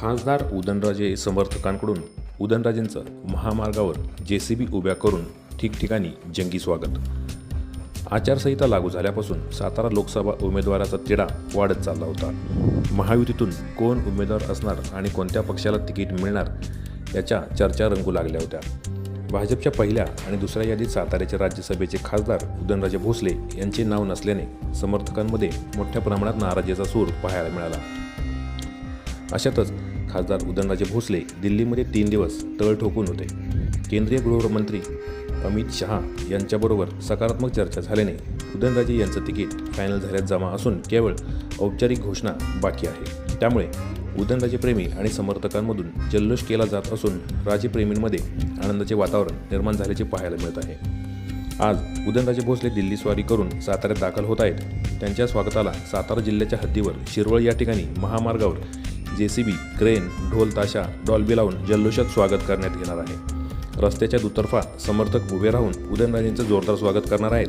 खासदार उदयनराजे समर्थकांकडून उदयनराजेंचं महामार्गावर जे सी बी उभ्या करून ठिकठिकाणी जंगी स्वागत. आचारसंहिता लागू झाल्यापासून सातारा लोकसभा उमेदवाराचा तिढा वाढत चालला होता. महायुतीतून कोण उमेदवार असणार आणि कोणत्या पक्षाला तिकीट मिळणार याच्या चर्चा रंगू लागल्या होत्या. भाजपच्या पहिल्या आणि दुसऱ्या यादीत साताऱ्याचे राज्यसभेचे खासदार उदयनराजे भोसले यांचे नाव नसल्याने समर्थकांमध्ये मोठ्या प्रमाणात नाराजीचा सूर पाहायला मिळाला. अशातच खासदार उदयनराजे भोसले दिल्लीमध्ये तीन दिवस तळ ठोकून होते. केंद्रीय गृहमंत्री अमित शहा यांच्याबरोबर सकारात्मक चर्चा झाल्याने उदयनराजे यांचं तिकीट फायनल झाल्यात जमा असून केवळ औपचारिक घोषणा बाकी आहे. त्यामुळे उदयनराजे प्रेमी आणि समर्थकांमधून जल्लोष केला जात असून राजेप्रेमींमध्ये आनंदाचे वातावरण निर्माण झाल्याचे पाहायला मिळत आहे. आज उदयनराजे भोसले दिल्ली स्वारी करून साताऱ्यात दाखल होत आहेत. त्यांच्या स्वागताला सातारा जिल्ह्याच्या हद्दीवर शिरवळ या ठिकाणी महामार्गावर जे सी बी क्रेन ढोल ताशा डॉल्बी लावून जल्लोषात स्वागत करण्यात येणार आहे. रस्त्याच्या दुतर्फा समर्थक उभे राहून उदयनराजेंचं जोरदार स्वागत करणार आहेत.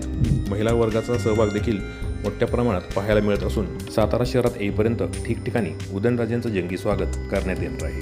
महिला वर्गाचा सहभाग देखील मोठ्या प्रमाणात पाहायला मिळत असून सातारा शहरात येईपर्यंत ठिकठिकाणी उदयनराजेंचं जंगी स्वागत करण्यात येणार आहे.